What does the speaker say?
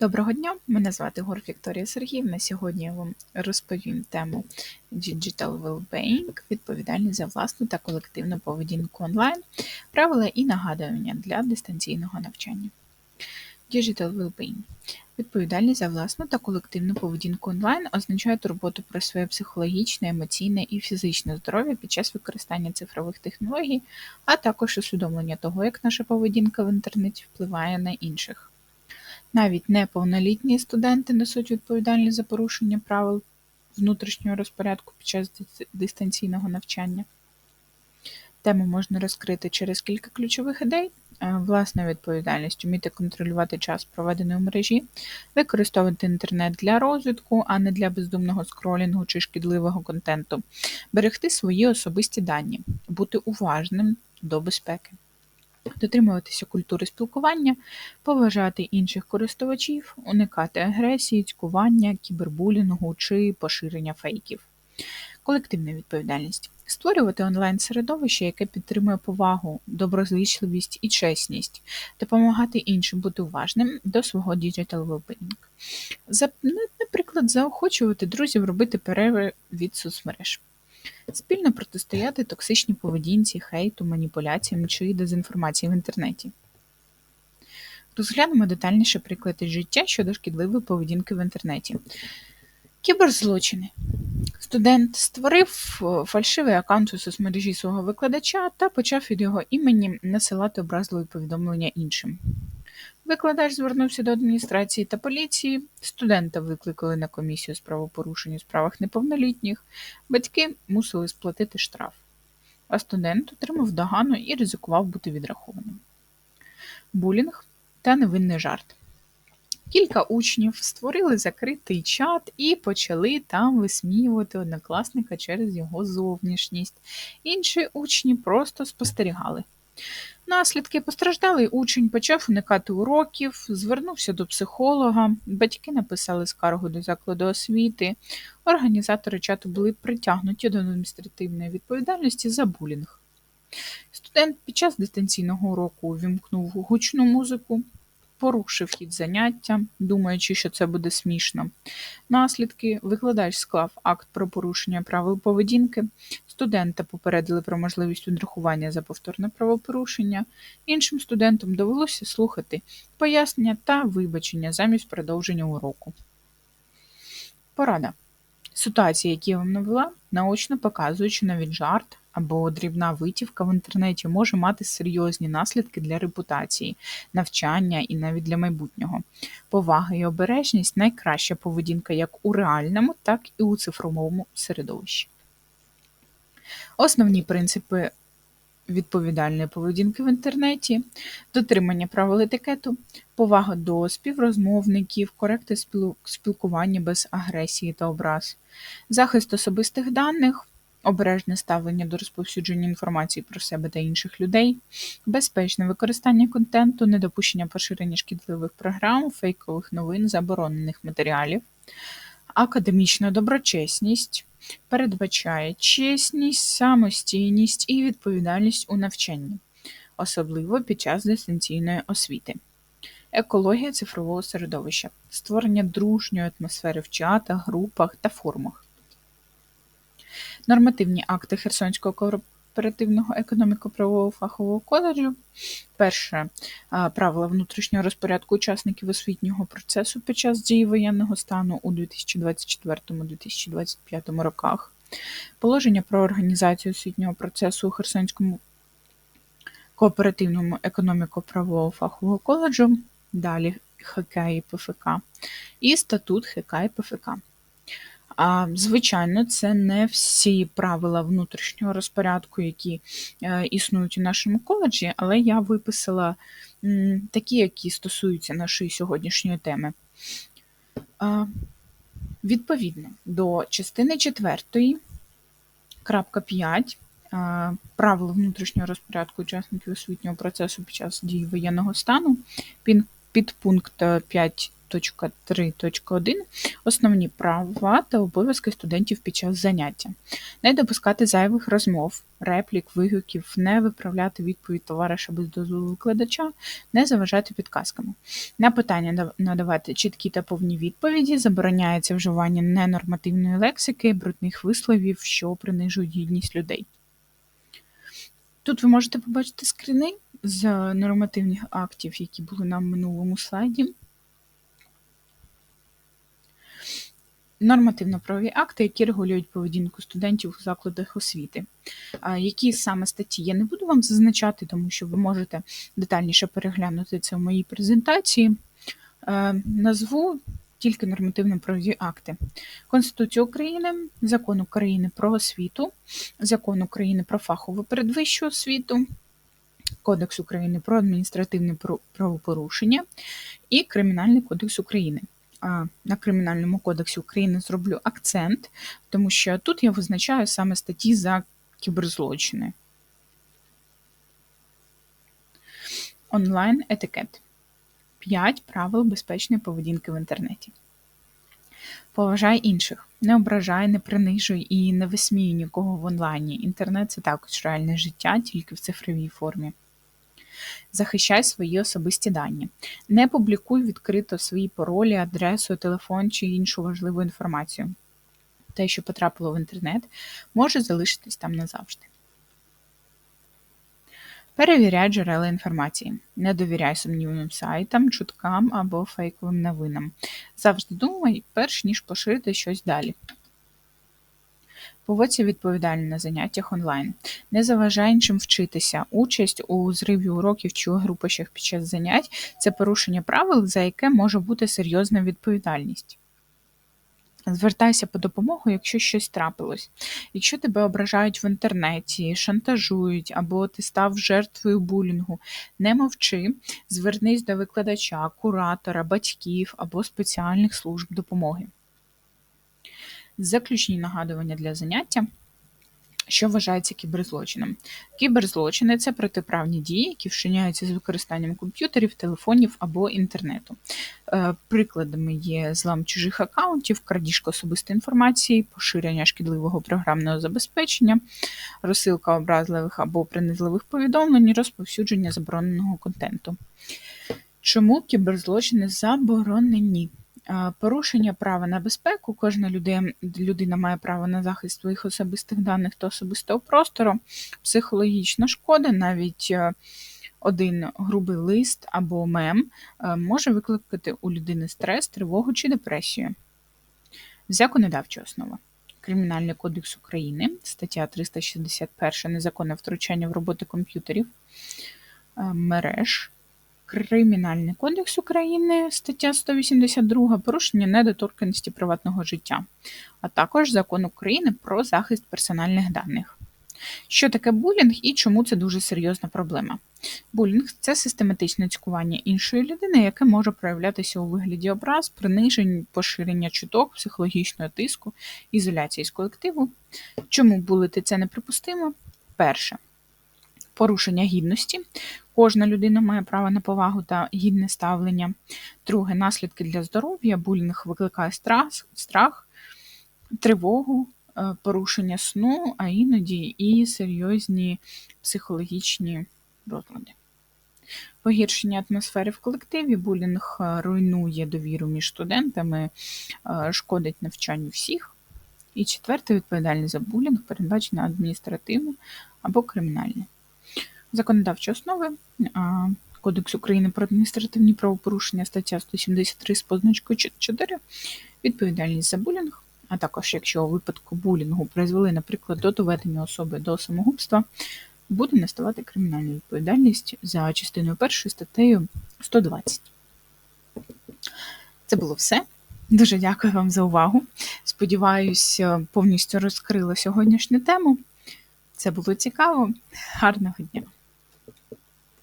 Доброго дня, мене звати Гор Вікторія Сергіївна. Сьогодні я вам розповім тему Digital Wellbeing, відповідальність за власну та колективну поведінку онлайн, правила і нагадування для дистанційного навчання. Digital Wellbeing. Відповідальність за власну та колективну поведінку онлайн означає турботу про своє психологічне, емоційне і фізичне здоров'я під час використання цифрових технологій, а також усвідомлення того, як наша поведінка в інтернеті впливає на інших. Навіть неповнолітні студенти несуть відповідальність за порушення правил внутрішнього розпорядку під час дистанційного навчання. Тему можна розкрити через кілька ключових ідей. Е, власна відповідальність, вміти контролювати час, проведений у мережі, використовувати інтернет для розвитку, а не для бездумного скролінгу чи шкідливого контенту, берегти свої особисті дані, бути уважним до безпеки дотримуватися культури спілкування, поважати інших користувачів, уникати агресії, цькування, кібербулінгу чи поширення фейків. Колективна відповідальність. Створювати онлайн-середовище, яке підтримує повагу, доброзичливість і чесність, допомагати іншим бути уважним до свого digital well-being. Наприклад, заохочувати друзів робити перерви від соцмереж. Спільно протистояти токсичній поведінці, хейту, маніпуляціям чи дезінформації в інтернеті. Розглянемо детальніше приклади життя щодо шкідливої поведінки в інтернеті. Кіберзлочини. Студент створив е, фальшивий аккаунт у соцмережі свого викладача та почав від його імені насилати образливі повідомлення іншим. Викладач звернувся до адміністрації та поліції, студента викликали на комісію з правопорушень у справах неповнолітніх, батьки мусили сплатити штраф, а студент отримав догану і ризикував бути відрахованим. Булінг та невинний жарт. Кілька учнів створили закритий чат і почали там висміювати однокласника через його зовнішність. Інші учні просто спостерігали. Наслідки. Постраждалий учень почав уникати уроків, звернувся до психолога, батьки написали скаргу до закладу освіти, організатори чату були притягнуті до адміністративної відповідальності за булінг. Студент під час дистанційного уроку увімкнув гучну музику, порушив хід заняття, думаючи, що це буде смішно. Наслідки викладач склав акт про порушення правил поведінки, студента попередили про можливість відрахування за повторне правопорушення, іншим студентам довелося слухати пояснення та вибачення замість продовження уроку. Порада. Ситуації, які я вам навела, наочно показують, що навіть жарт або дрібна витівка в інтернеті може мати серйозні наслідки для репутації, навчання і навіть для майбутнього. Повага і обережність найкраща поведінка як у реальному, так і у цифровому середовищі. Основні принципи відповідальної поведінки в інтернеті, дотримання правил етикету, повага до співрозмовників, коректне спілкування без агресії та образ, захист особистих даних, обережне ставлення до розповсюдження інформації про себе та інших людей, безпечне використання контенту, недопущення поширення шкідливих програм, фейкових новин, заборонених матеріалів, академічна доброчесність. Передбачає чесність, самостійність і відповідальність у навчанні, особливо під час дистанційної освіти, екологія цифрового середовища, створення дружньої атмосфери в чатах, групах та форумах, Нормативні акти Херсонського кооперативного економіко-правового фахового коледжу. Перше правила внутрішнього розпорядку учасників освітнього процесу під час дії воєнного стану у 2024-2025 роках. Положення про організацію освітнього процесу у Херсонському кооперативному економіко-правового фахового коледжу. Далі ХК і ПФК. І статут ХК і ПФК. Звичайно, це не всі правила внутрішнього розпорядку, які е, існують у нашому коледжі, але я виписала такі, які стосуються нашої сьогоднішньої теми. Відповідно до частини 4, крапка 5 правил внутрішнього розпорядку учасників освітнього процесу під час дії воєнного стану, підпункт 5 2.3.1 Основні права та обов'язки студентів під час заняття. Не допускати зайвих розмов, реплік, вигуків, не виправляти відповідь товариша без дозволу викладача, не заважати підказками. На питання надавати чіткі та повні відповіді, забороняється вживання ненормативної лексики, брудних висловів, що принижують гідність людей. Тут ви можете побачити скріни з нормативних актів, які були на минулому слайді. Нормативно-правові акти, які регулюють поведінку студентів у закладах освіти. Які саме статті я не буду вам зазначати, тому що ви можете детальніше переглянути це в моїй презентації. Назву тільки нормативно-правові акти. Конституція України, Закон України про освіту, Закон України про фахову передвищу освіту, Кодекс України про адміністративне правопорушення і Кримінальний кодекс України. На Кримінальному кодексі України зроблю акцент, тому що тут я визначаю саме статті за кіберзлочини. Онлайн етикет. 5 правил безпечної поведінки в інтернеті. Поважай інших, не ображай, не принижуй і не висміюй нікого в онлайні. Інтернет це також реальне життя, тільки в цифровій формі. Захищай свої особисті дані. Не публікуй відкрито свої паролі, адресу, телефон чи іншу важливу інформацію. Те, що потрапило в інтернет, може залишитись там назавжди. Перевіряй джерела інформації. Не довіряй сумнівним сайтам, чуткам або фейковим новинам. Завжди думай, перш ніж поширити щось далі. Поводься відповідально на заняттях онлайн. Не заважай іншим вчитися. Участь у зриві уроків чи у групищах під час занять це порушення правил, за яке може бути серйозна відповідальність. Звертайся по допомогу, якщо щось трапилось. Якщо тебе ображають в інтернеті, шантажують або ти став жертвою булінгу, не мовчи, звернись до викладача, куратора, батьків або спеціальних служб допомоги. Заключні нагадування для заняття. Що вважається кіберзлочином? Кіберзлочини це протиправні дії, які вчиняються з використанням комп'ютерів, телефонів або інтернету. Е, прикладами є злам чужих аккаунтів, крадіжка особистої інформації, поширення шкідливого програмного забезпечення, розсилка образливих або принизливих повідомлень, розповсюдження забороненого контенту. Чому кіберзлочини заборонені? Порушення права на безпеку. Кожна людина, людина має право на захист своїх особистих даних та особистого простору, психологічна шкода, навіть е, один грубий лист або мем е, може викликати у людини стрес, тривогу чи депресію. Законодавча основа. Кримінальний кодекс України, стаття 361 незаконне втручання в роботи комп'ютерів, е, мереж. Кримінальний кодекс України, стаття 182 порушення недоторканності приватного життя, а також закон України про захист персональних даних. Що таке булінг і чому це дуже серйозна проблема? Булінг це систематичне цькування іншої людини, яке може проявлятися у вигляді образ, принижень, поширення чуток, психологічного тиску, ізоляції з колективу. Чому булити це неприпустимо? Перше порушення гідності. Кожна людина має право на повагу та гідне ставлення. Друге наслідки для здоров'я, булінг викликає страх, страх, тривогу, е, порушення сну, а іноді і серйозні психологічні розлади. Погіршення атмосфери в колективі, булінг е, руйнує довіру між студентами, е, шкодить навчанню всіх. І четверте, відповідальність за булінг передбачена адміністративно або кримінальне. Законодавчі основи. Кодекс України про адміністративні правопорушення, стаття 173 з позначкою 4, відповідальність за булінг, а також якщо у випадку булінгу призвели, наприклад, до доведення особи до самогубства, буде наставати кримінальна відповідальність за частиною 1 статтею 120. Це було все. Дуже дякую вам за увагу. Сподіваюсь, повністю розкрила сьогоднішню тему. Це було цікаво. Гарного дня!